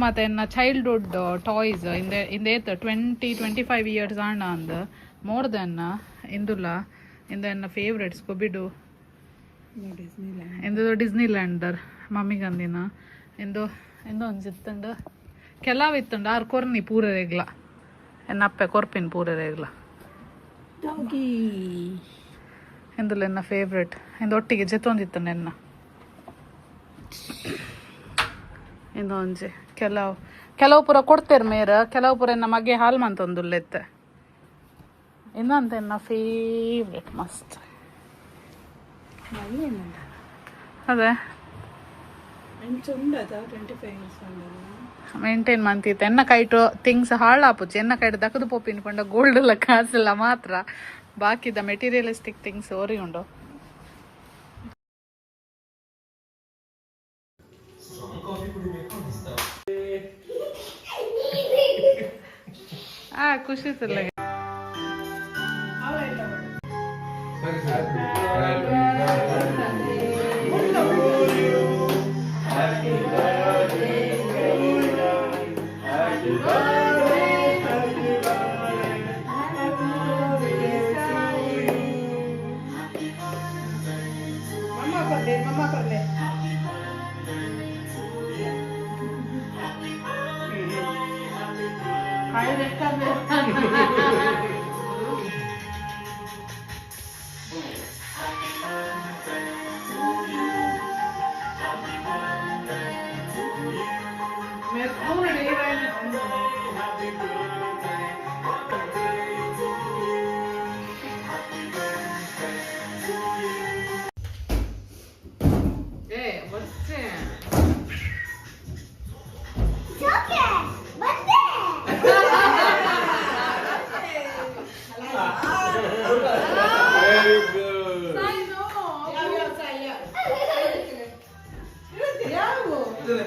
ಮತ್ತೆ ಎನ್ನ childhood toys ಇಂದ ಇಂದೇತ್ ಟ್ವೆಂಟಿ ಟ್ವೆಂಟಿ ಫೈವ್ ಇಯರ್ಸ್ ಆಂಡ ಅಂದ್. ಮೋರ್ ದೆನ್ ಇಂದುಲ ಇಂದ ಎನ್ನ ಫೇವ್ರೆಟ್ ಕೊಬಿಡು ಇಂದು ಡಿಸ್ನಿ ಲ್ಯಾಂಡರ್ ಮಮ್ಮಿಗಂದಿನ. ಇಂದು ಇಂದು ಒಂದು ಕೆಲವು ಇತ್ತುಂಡು. ಆರ್ ಕೊರ್ನಿ ಪೂರ ರೇಗ್ಲ ಎನ್ನ ಅಪ್ಪೆ ಕೊರ್ಪಿನ ಪೂರ ರೇಗ್ಲ Doggy. ನನ್ನ ಫೇವ್ರೆಟ್ ಎಂದು ಒಟ್ಟಿಗೆ ಜೊತೊಂದಿತ್ತು ನೆನ್ನ. ಇಂದು ಒಂಜಿ ಕೆಲವು ಕೆಲವು ಪೂರ ಕೊಡ್ತೇರು ಮೇರ ಕೆಲವು ಪೂರ ಎನ್ನ ಮಗೆ ಹಾಲ್ ಮಂತೊಂದುಲ್ಲೆತ್ತೆ ಇನ್ನೊಂದು ಎನ್ನ ಫೇವ್ರೆಟ್ ಮಸ್ತ್ ಅದೇ. ಮೇಂಟೈನ್ ಮಂತಿತ್ತು ಕೈಟು ಥಿಂಗ್ಸ್ ಹಾಳಾಪುಚ್ಚು ಕೈಟ್ ದಕ್ಕದು ಪೋಪಿನ ಪಂಡ ಗೋಲ್ಡ್ ಕಾಸಿಲ್ಲ ಮಾತ್ರ. ಬಾಕಿದ ಮೆಟೀರಿಯಲಿಸ್ಟಿಕ್ ಥಿಂಗ್ಸ್ ಓರಿ ಉಂಡು. ಆ, ಖುಷಿ ಇತ್ತಲ್ಲ 哎，我这。对。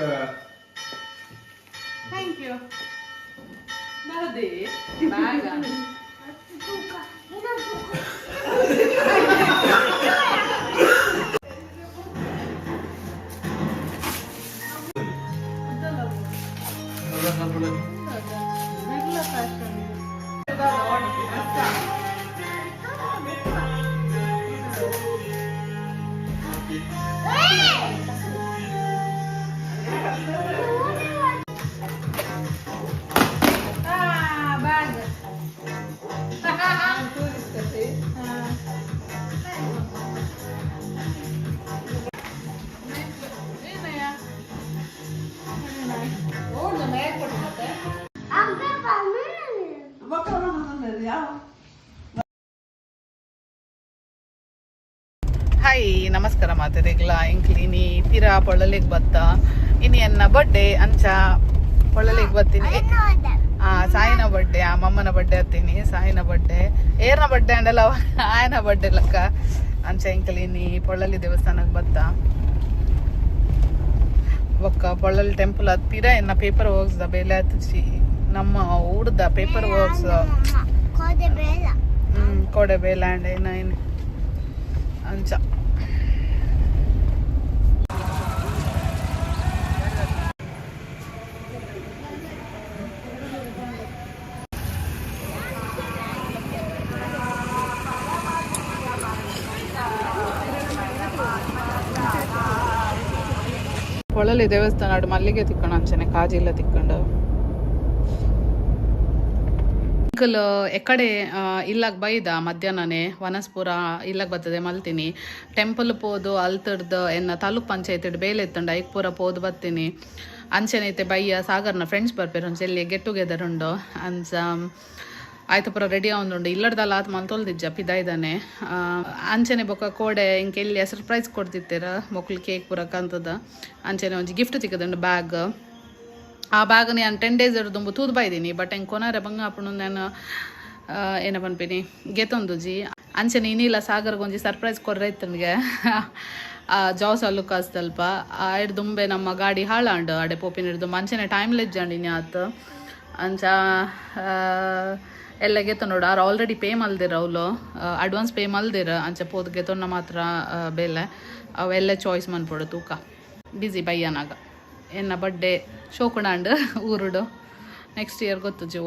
ಅಮ್ಮಗ ಥ್ಯಾಂಕ್ ಯು ಬರದೆ ಬ್ಯಾಗ ಹಾಯ್ ನಮಸ್ಕಾರ ಮಾತರಿಗ್ಲ ಇಂಕ್ಲಿನಿ ತೀರಾ ಪೊಳ್ಳಲಿಗ್ ಬತ್ತ? ಇನಿ ಎನ್ನ ಬರ್ಡೇ ಅಂಚ ಪೊಳ್ಳಲಿಗ್ ಬತ್ತೀನಿ. ಆ ಸಾಯಿನ ಬಡ್ಡೆ ಆ ಮಮ್ಮನ ಬಡ್ಡೆ ಹತ್ತೀನಿ. ಸಾಯಿನ ಬಡ್ಡೆ ಏರ್ನ ಬರ್ಡೇ ಅಂಡಲ್ಲ ಆಯನ ಬಡ್ಡೆ ಲಕ್ಕ. ಅಂಚ ಇಂಕ್ಲಿನಿ ಪೊಳ್ಳಲಿ ದೇವಸ್ಥಾನಕ್ಕೆ ಬತ್ತ? ಒಕ್ಕ ಪೊಳ್ಳಲಿ ಟೆಂಪಲ್ ಹತ್ತಿರ ಎನ್ನ ಪೇಪರ್ ವರ್ಕ್ಸ್ ದ ಬೇಲೆ ಹತ್ತಿಸಿ ನಮ್ಮ ಊರ್ದ ಪೇಪರ್ ವರ್ಕ್ಸ್ ಹ್ಮ್ ಕೊಡೆ ಬೇಲ ಅಂಡ್ ಏನ ಏನು? ಅಂಚ ಹೊಳಲಿ ದೇವಸ್ಥಾನ ಆಡು, ಮಲ್ಲಿಗೆ ತಿಕ್ಕೊಂಡು ಅಂಚನೆ, ಕಾಜಿಲ್ಲ ತಿಕ್ಕೊಂಡು. ಅಂಕಲ್ ಎಕಡೆ ಇಲ್ಲಾಗ ಬೈದ ಮಧ್ಯಾಹ್ನನೇ, ವನಸ್ಪುರ ಇಲ್ಲಾಗ ಬರ್ತದೆ, ಮಲ್ತೀನಿ. ಟೆಂಪಲ್ ಪೋದು, ಅಲ್ತಡ್ದು, ಎನ್ನ ತಾಲೂಕ್ ಪಂಚಾಯತ್ ಬೇಲೆ ಎತ್ತಂಡ, ಐಕ್ಪುರ ಪೋದು ಬರ್ತೀನಿ. ಅಂಚೆನೈತೆ ಬಯ್ಯ ಸಾಗರ್ನ ಫ್ರೆಂಡ್ಸ್ ಬರ್ಪೇರು ಅಂಚೆ ಎಲ್ಲಿ ಗೆಟ್ ಟುಗೆದರ್ ಉಂಡು. ಅಂಚ ಆಯ್ತು ಪುರ ರೆಡಿ ಅವನುಂಡು ಇಲ್ಲಡ್ದಲ್ಲ ಆತ ಮಂತೊಲ್ದಿಜ್ಜ ಪಿದ ಇದ್ದಾನೆ. ಅಂಚನೆ ಬೊಕ್ಕ ಕೋಡೆ ಇಂಕೆ ಎಲ್ಲಿ ಸರ್ಪ್ರೈಸ್ ಕೊಡ್ತಿತ್ತೀರ? ಮೊಕ್ಲು ಕೇಕ್ ಪೂರ ಕಂತದ. ಅಂಚನೆ ಒಂಜಿ ಗಿಫ್ಟ್ ತಿಕ್ಕದಂಡು ಬ್ಯಾಗ್ ಆ ಬ್ಯಾಗ್ ನಾನು ಟೆನ್ ಡೇಸ್ ತುಂಬ ತೂದ್ ಬೈದೀನಿ ಬಟ್ ಹೆಂಗೆ ಕೊನಾರೆ ಬಂಗ ಅಪ್ಪನು ನಾನು ಏನ ಪನ್ಪಿನಿ ಗೆತೊಂದುಜಿ ಅಂಚನೆ ಇನ್ನಿಲ್ಲ ಸಾಗರ್ಗೊಂಜಿ ಸರ್ಪ್ರೈಸ್ ಕೊರ್ರೆ ನನಗೆ. ಜಾಸ್ ಅಲ್ಲು ಕಾಸ್ತಲ್ಪ. ಆಯ್ಡ್ ದುಂಬೆ ನಮ್ಮ ಗಾಡಿ ಹಾಳಾಂಡು. ಅಡೆ ಪೋಪಿನ ಹಿಡ್ದು. ಮಂಚನೆ ಟೈಮ್ ಲೆಜ್ಜಾಂಡಿನಿ ಆತು ಅಂಚ ಆ, ಎಲ್ಲ ಗೆತ್ತ ನೋಡು. ಅವ್ರು ಆಲ್ರೆಡಿ ಪೇ ಮಲ್ದಿರ ಅವ್ಲು. ಅಡ್ವಾನ್ಸ್ ಪೇ ಮಲ್ದಿರ ಅಂಚೆ ಪೋದ್ ಗೆತ್ತೊನ್ನ ಮಾತ್ರ ಬೆಲೆ. ಅವೆಲ್ಲ ಚಾಯ್ಸ್ ಮನ್ಪಡು ತೂಕ. ಬಿಸಿ ಬಯ್ಯನಾಗ ಎನ್ನ ಬಡ್ಡೆ ಶೋಕುಣಾಂಡ್ ಊರುಡು. ನೆಕ್ಸ್ಟ್ ಇಯರ್ ಗೊತ್ತು ಜಿ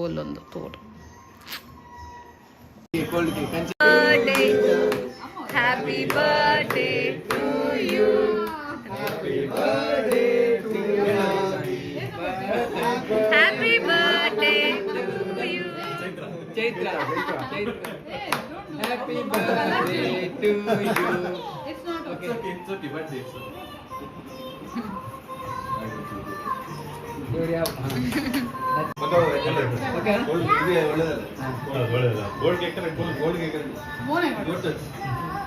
ತೋಡು. Happy birthday. you. Gold cake gold cake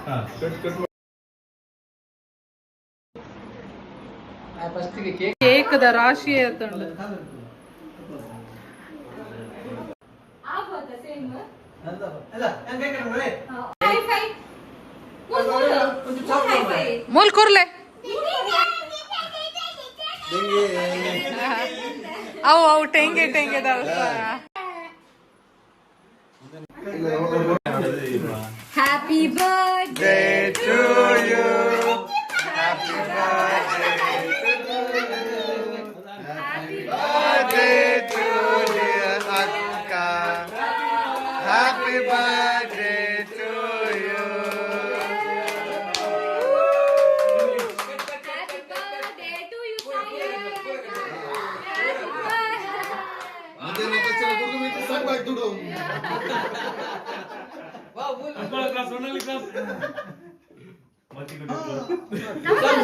ಹಾ ಕಟ್ ಕಟ್ ಕೇಕ್ದ ರಾಶಿ ಎತ್ತುಂಡು ಮೂಲ್ ಕೊರ್ಲೆ ಅವು ಅವು ಟೆಂಗೆ ಟೆಂಗೆ Happy birthday to you. Happy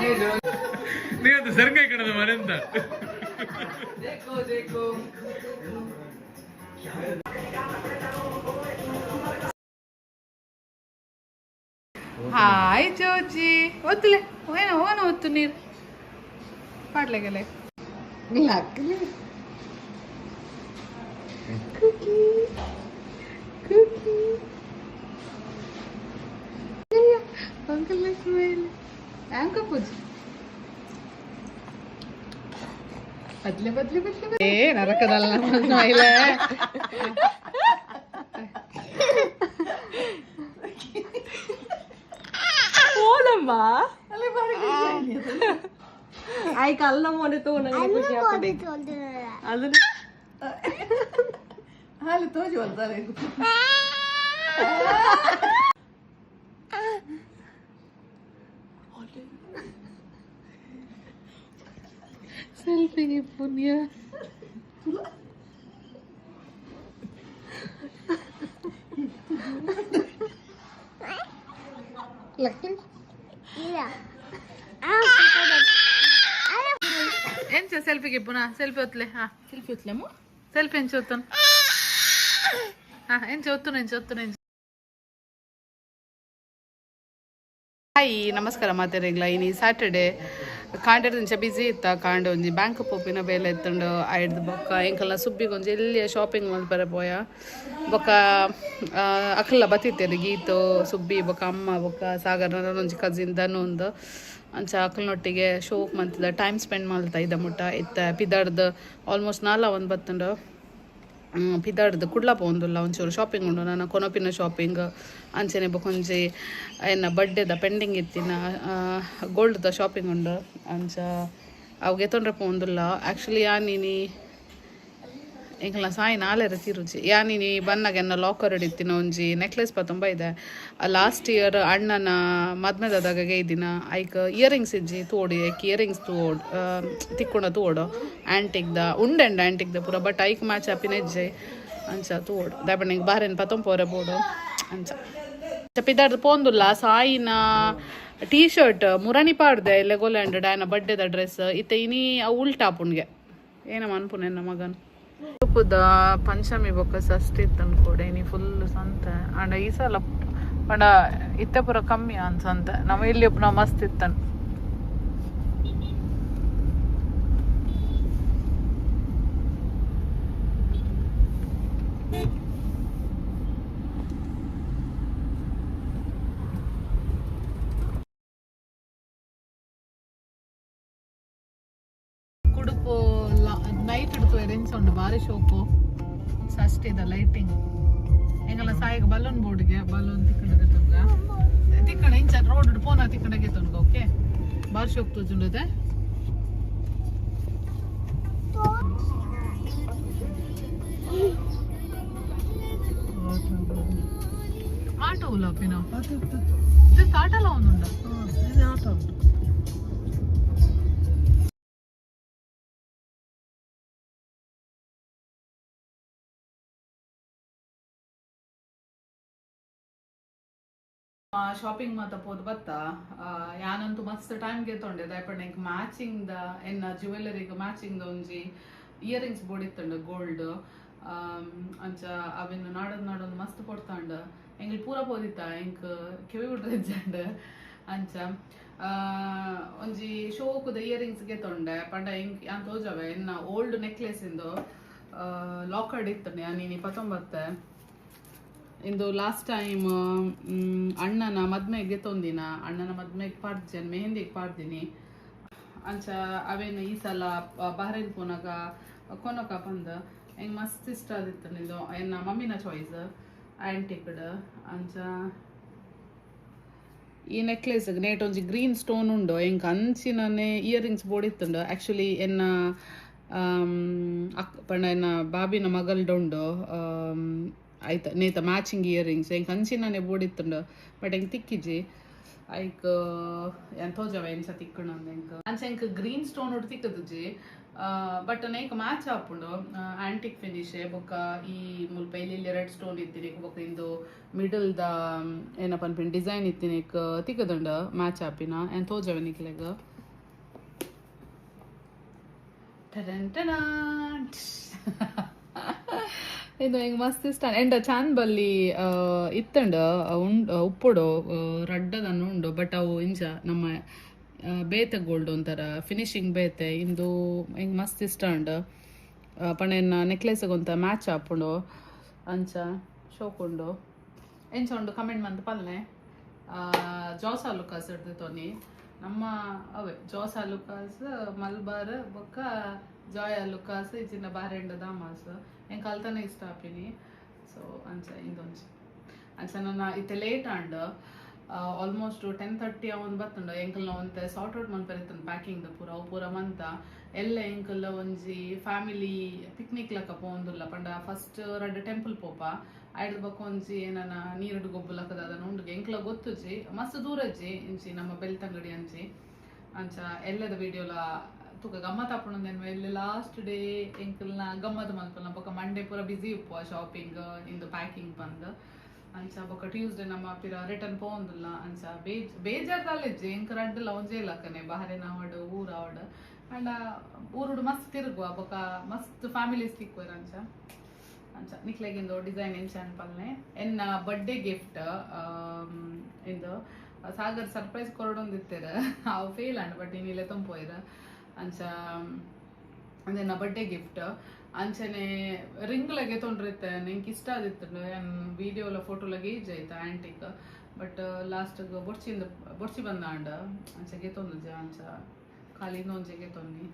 లేదు సరిగ్గా ఇక్కడ మరింత హాయ్ చోచి వద్దులే ఓనా ఓనా వద్దు నీరు పాటలేగలే లక్లే కుకీ కుకీ అంకుల్ స్మైల్ ഏ നടക്കുന്നല്ല നന്നായില്ലേ പോലമ്മാ ആയി കള്ള മോനെ തോന്നുന്നു അതിന് ഹാൽ തോജു വന്നതാണ് సెల్ఫీ పుణ్య. ఏం చే సెల్ఫీకి ఇప్పునా? సెల్ఫీ వద్దులే. సెల్ఫీ వద్దులేము. సెల్ఫీ ఏం చూస్తాను? ఏం చూస్తున్నా ఏం చూస్తున్నా ಹಾಯ್ ನಮಸ್ಕಾರ ಮಾತೆರೆಗ್ಲ ಇನಿ ಸ್ಯಾಟರ್ಡೆ ಕಾಂಡೆರ್ದಿಂಚ ಬಿಸಿ ಇತ್ತ, ಕಾಂಡೆ ಒಂಜಿ ಬ್ಯಾಂಕ್ ಪೋಪಿನ ಬೇಲೆ ಎತ್ತುಂಡು ಆಯ್ದ ಬೊಕ್ಕ ಎಂಕಲ್ನ ಸುಬ್ಬಿಗೆ ಒಂಜಿ ಎಲ್ಲಿಯ ಶಾಪಿಂಗ್ ಮಲ್ಪರೆ ಪೋಯ. ಬೊಕ್ಕ ಅಕ್ಲ ಬತ್ತಿತ್ತೇರು ಗೀತು, ಸುಬ್ಬಿ, ಬೊಕ್ಕ ಅಮ್ಮ, ಬೊಕ್ಕ ಸಾಗರ್ ಒಂಜಿ ಕಸಿನ್ ದನು ಒಂದು ಅಂಚ ಅಕ್ಲನೊಟ್ಟಿಗೆ ಶೋಕ್ ಮಂತದ ಟೈಮ್ ಸ್ಪೆಂಡ್ ಮಾಡ್ತಾ ಇದ್ದ ಮುಟ್ಟ, ಇತ್ತ, ಪಿದಾಡ್ದು ಆಲ್ಮೋಸ್ಟ್ ನಾಲ ಒಂದು ಬತ್ತುಂಡು ಪಿದಾಡ್ದು ಕುಡ್ಲ ಪೋಂದುಲ್ಲ ಒಂಚೂರು ಶಾಪಿಂಗ್ ಉಂಡು ನನ್ನ ಕೊನಪಿನ ಶಾಪಿಂಗ್ ಅಂಚನೆ ಬೊಕೊಂಜಿ ಎನ್ನ ಬಡ್ಡೆದ ಪೆಂಡಿಂಗ್ ಇತ್ತಿನ ಗೋಲ್ಡ್ದ ಶಾಪಿಂಗ್ ಉಂಡು ಅಂಚ, ಅವು ತೊಂದ್ರೆ ಪೋಂದುಲ್ಲ ಆ್ಯಕ್ಚುಲಿ ಯಾನಿನಿ ಎಂಕಲ್ನ ಸಾಯಿ ರುಚಿ. ಯಾನಿ ನೀ ಬನ್ನಾಗ ಎನ್ನ ಲಾಕರ್ ಹಿಡಿತಿನ ಒಂಜಿ ನೆಕ್ಲೆಸ್ ತುಂಬ ಇದೆ. ಲಾಸ್ಟ್ ಇಯರ್ ಅಣ್ಣನ ಮದ್ಮೆದಾದಾಗ ಗೈದಿನ ಐಕ್ ಇಯರಿಂಗ್ಸ್ ಇಜ್ಜಿ ತೋಡಿ, ಐಕ್ ಇಯರಿಂಗ್ಸ್ ತೋಡ್ ತಿಕ್ಕೊಂಡ ತೋಡು. ಆ್ಯಂಟಿಕ್ದ ಉಂಡೆಂಡ ದ ಪೂರ ಬಟ್ ಐಕ್ ಮ್ಯಾಚ್ ಅಪ್ಪಿನ ಇಜ್ಜೆ ಅಂಚ ತೋಡು. ದಾಪಣ್ಣಿಗೆ ಬಾರೆನ್ ಪೋರೆ ಬೋಡು ಅಂಚ. ಪಿದಾರ್ದು ಪೋಂದುಲ್ಲ ಸಾಯಿನ ಟೀ ಶರ್ಟ್ ಮುರಣಿ ಪಾಡ್ದೆ ಲೆಗೋಲ್ಯಾಂಡ್ ಡಾಯನ ಬಡ್ಡೆದ ಡ್ರೆಸ್ ಇತ್ತೆ ಇನಿ ಉಲ್ಟಾ ಪುಣ್ಗೆ ಏನಮ್ಮ ಅನ್ಪುನೆ ಮಗನ್. ಉಪ್ಪುದ ಪಂಚಮಿ ಬೊಕ್ಕ ಸಷ್ಟಿತ್ತು ನೀ ಫುಲ್ ಸಂತೆ. ಅಂಡ ಈ ಸಲ ಅಂಡ ಇತ್ತೆ ಪೂರ ಕಮ್ಮಿ ಅನ್ಸಂತ ನಮ್ಮ ಇಲ್ಲಿ ನಾವು ಮಸ್ತ್ ಇತ್ತನ್. ಬಲೂನ್ ಅಂತ ತಿಕ್ಕಡಗೆ ತಿಕ್ಕಡ ಇಂಚ ರೋಡ್ ಪೋನ ತಿಕ್ಕಡಗೆ ತುಂಗ ಓಕೆ. ಭಾರಿ ಹೋಗ್ತು ಜುಂಡದೆ ಆಟೋ ಉಲ್ಲ ಪಿನ ಇದು ಆಟಲ್ಲ ಒಂದುಂಡ ಆಟೋ ಉಂಟು. ಶಾಪಿಂಗ್ ಮಾತ ಪೋದ್ ಬತ್ತ? ಯಾನಂತೂ ಮಸ್ತ್ ಟೈಮ್ಗೆ ತೊಂಡೆ ಇಂಕ್ ಮ್ಯಾಚಿಂಗ್ ದ, ಎನ್ನ ಜ್ಯುವೆಲರಿಗ್ ಮ್ಯಾಚಿಂಗ್ ದ ಒಂಜಿ ಇಯರಿಂಗ್ಸ್ ಬೋಡಿತ್ತಂಡ ಗೋಲ್ಡ್ ಅಂಚ ಅವಿನ ನಾಡೊಂದು ನಾಡೋದು ಮಸ್ತ್ ಕೊಡ್ತಾಂಡ. ಎಂಗಿಲ್ ಪೂರ ಪೋದಿತ್ತ? ಕೆವಿ ಕಿವಿ ಬಿಡ್ರಜ್ಜಂಡ ಅಂಚ ಒಂಜಿ ಶೋಕುದ ಇಯರಿಂಗ್ಸ್ ತೊಂಡೆ ಪಂಡ ಇಂಕ್ ಯಾನ್ ತೋಜವೆ? ಎನ್ನ ಓಲ್ಡ್ ನೆಕ್ಲೆಸ್ ಇಂದು ಲಾಕರ್ಡ್ ಇತ್ತಂಡೆ, ಯಾನಿ ಪತ್ತೊಂಬತ್ತೆ ಇಂದು ಲಾಸ್ಟ್ ಟೈಮ್ ಅಣ್ಣನ ಮದ್ಮೆಗೆ ತೊಂದಿನ. ಅಣ್ಣನ ಮದ್ಮೆಗೆ ಪಾಡ್ಜನ್ ಮೆಹಂದಿಗೆ ಪಾಡ್ದಿನಿ. ಅಂಚ ಅವೇನು ಈ ಸಲ ಬಹರೇನ್ ಪೋನಾಗ ಕೊನಕ ಬಂದ. ಹೆಂಗೆ ಮಸ್ತ್ ಇಷ್ಟ ಆದಿತ್ತು ನಿಂದು ಎನ್ನ ಮಮ್ಮಿನ ಚಾಯ್ಸ್ ಆ್ಯಂಟಿಕ್ಡ್ ಅಂಚ ಈ ನೆಕ್ಲೆಸ್ ನೇಟ್ ಒಂಜಿ ಗ್ರೀನ್ ಸ್ಟೋನ್ ಉಂಡು. ಎಂಕ್ ಅಂಚಿನನೆ ಇಯರಿಂಗ್ಸ್ ಬೋಡಿತ್ತುಂಡು ಆ್ಯಕ್ಚುಲಿ ಎನ್ನ ಅಕ್ಕ ಅಕ್ ಪಂಡ ಎನ್ನ ಬಾಬಿನ ಮಗಲ್ಡುಂಡು ಆಮ್, ಆಯ್ತ ನೇತ ಮ್ಯಾಚಿಂಗ್ ಇಯರಿಂಗ್ಸ್ ಎಂಕ್ ಅಂಚಿನನೆ ಬೋಡಿತ್ತುಂಡು ಬಟ್ ಎಂಕ್ ತಿಕ್ಕಿಜಿ ಐಕ್ ಎಂತ ಜವ ಎಂಚ ತಿಕ್ಕಣ ಎಂಕ್ ಅಂಚ ಗ್ರೀನ್ ಸ್ಟೋನ್ ಉಡ್ ತಿಕ್ಕದುಜಿ ಬಟ್ ನೈಕ್ ಮ್ಯಾಚ್ ಆಪುಂಡು ಆಂಟಿಕ್ ಫಿನಿಶ್ ಬೊಕ್ಕ ಈ ಮುಲ್ಪ ಇಲ್ಲಿ ರೆಡ್ ಸ್ಟೋನ್ ಇತ್ತಿನಿ ಬೊಕ್ಕ ಇಂದು ಮಿಡಲ್ ದ, ಏನಪ್ಪ ಅನ್ಪಿನ ಡಿಸೈನ್ ಇತ್ತಿನಿಕ್ ತಿಕ್ಕದಂಡ ಮ್ಯಾಚ್ ಆಪಿನ ಎಂತ ತೋಜವ ನಿಕ್ಲೆಗ್ ಇದು ಹಿಂಗೆ ಮಸ್ತ್ ಇಷ್ಟ. ಎಂಡ ಚಾನ್ ಬಲ್ಲಿ ಇತ್ತಂಡ ಉಂಡು ಉಪ್ಪುಡು ರಡ್ಡದನ್ನು ಉಂಡು ಬಟ್ ಅವು ಇಂಚ ನಮ್ಮ ಬೇತೆ ಗೋಲ್ಡ್ ಒಂಥರ ಫಿನಿಶಿಂಗ್ ಬೇತೆ, ಇಂದು ಹಿಂಗೆ ಮಸ್ತ್ ಇಷ್ಟ ಉಂಡು. ಪಣೆನ ನೆಕ್ಲೆಸ್ಗೆ ಒಂತ ಮ್ಯಾಚ್ ಹಾಕೊಂಡು ಅಂಚ, ಶೋಕುಂಡು. ಎಂಚ ಉಂಡು ಕಮೆಂಟ್ ಮಂತ್ ಪಲ್ಲೆ. ಜೋಸ ಲುಕಾಸ್ ತೋನಿ. ನಮ್ಮ, ಅವೇ, ಜೋಸ ಲುಕಾಸ್, ಮಲ್ಬಾರ್, ಬೊಕ್ಕ, ಜಾಯ ಲುಕಾಸ್ ಇಚ್ಚಿನ ಬಾರೆಂಡ ದಾಮಾಸ್. ಹೆಂಗೆ ಕಲ್ತಾನೆ ಇಷ್ಟ ಆಪಿನಿ ಸೊ ಅಂಚ ಇಂದೊಂದು ಅಂಚ ನನ್ನ ಇತ್ತೆ late and almost ten thirty ಅವನ್ ಬತ್ತುಂಡು. ಎಂಕಲ್ ಒಂತೆ ಸಾರ್ಟ್ ಔಟ್ ಮನ್ಪರಿತ್ತನ್ ಪ್ಯಾಕಿಂಗ್ ಪೂರ. ಅವು ಪೂರ ಮಂತ. ಎಲ್ಲ ಎಂಕಲ್ ಒಂಜಿ ಫ್ಯಾಮಿಲಿ ಪಿಕ್ನಿಕ್ ಲಕ್ಕ ಪೋಂದುಲ್ಲ ಪಂಡ ಫಸ್ಟ್ ರಡ್ಡ್ ಟೆಂಪಲ್ ಪೋಪ. ಐಡ್ ಬಕ್ಕ ಒಂಜಿ ಏನನ ನೀರಡು ಗೊಬ್ಬು ಲಕ್ಕದ ಅದನ್ನು ಉಂಡು. ಎಂಕಲ ಗೊತ್ತುಜಿ. ಮಸ್ತ್ ದೂರಜ್ಜಿ. ಇಂಚಿ ನಮ್ಮ ಬೆಲ್ತಂಗಡಿ ಅಂಚಿ. ಅಂಚ ಎಲ್ಲದ ವಿಡಿಯೋಲ ತುಕ ಗಮ್ಮತ್ ಆಪಣ ಎಲ್ಲಿ ಲಾಸ್ಟ್ ಡೇ ಎಂಕಲ್ನ ಗಮ್ಮತ್ ಮಲ್ಪನ ಬೊಕ ಮಂಡೇ ಪೂರ ಬಿಸಿ ಉಪ್ಪು ಶಾಪಿಂಗ್ ಇಂದು ಪ್ಯಾಕಿಂಗ್ ಬಂದ್. ಅಂಚ ಬೊಕ ಟ್ಯೂಸ್ಡೇ ನಮ್ಮ ಪಿರ ರಿಟರ್ನ್ ಪೋಂದಿಲ್ಲ ಅಂಚ ಬೇಜ್, ಬೇಜಾರ್ ಕಾಲೇಜ್ ಎಂಕ್ ರಡ್ಡಲ ಒಂಜೇ ಲಕ್ಕನೆ ಬಾಹರೇನ ಅವಡ್ ಊರ ಅವಡ್ ಅಂಡ ಊರುಡು ಮಸ್ತ್ ತಿರುಗುವ ಬೊಕ ಮಸ್ತ್ ಫ್ಯಾಮಿಲೀಸ್ ತಿಕ್ಕೋರ್ ಅಂಚ. ಅಂಚ ನಿಕ್ಲೆಗಿಂದು ಡಿಸೈನ್ ಎಂಚ ಅನ್ಪಲ್ನೆ ಎನ್ನ ಬರ್ಡೇ ಗಿಫ್ಟ್ ಇಂದು, ಸಾಗರ್ ಸರ್ಪ್ರೈಸ್ ಕೊರಡೊಂದಿತ್ತೆರ. ಅವು ಫೇಲ್ ಅಂಡ್ ಬಟ್ ಇನ್ನಿಲೆ ತಂಪೋಯ್ರ ಅಂಚ ಅದೇ ನಾ ಬರ್ಡೇ ಗಿಫ್ಟ್ ಅಂಚನೆ ರಿಂಗ್ಲಗೆ ತೊಂಡ್ರಿತ್ತೆ ನಂಗೆ ಇಷ್ಟ ಆದಿತ್ತು ವಿಡಿಯೋಲ ಫೋಟೋಲಗೆ ಈಜ್ ಆಯ್ತು ಆಂಟಿಕ್ ಬಟ್ ಲಾಸ್ಟ್ಗೆ ಬೊಡ್ಸಿಂದ ಬೊಡ್ಸಿ ಬಂದ ಅಂಡ ಅಂಚ ತೊಂದ್ರೆ ಅಂಚ ಖಾಲಿ ಇನ್ನೊಂದು ಗೆತ್ತೊನ್ನಿ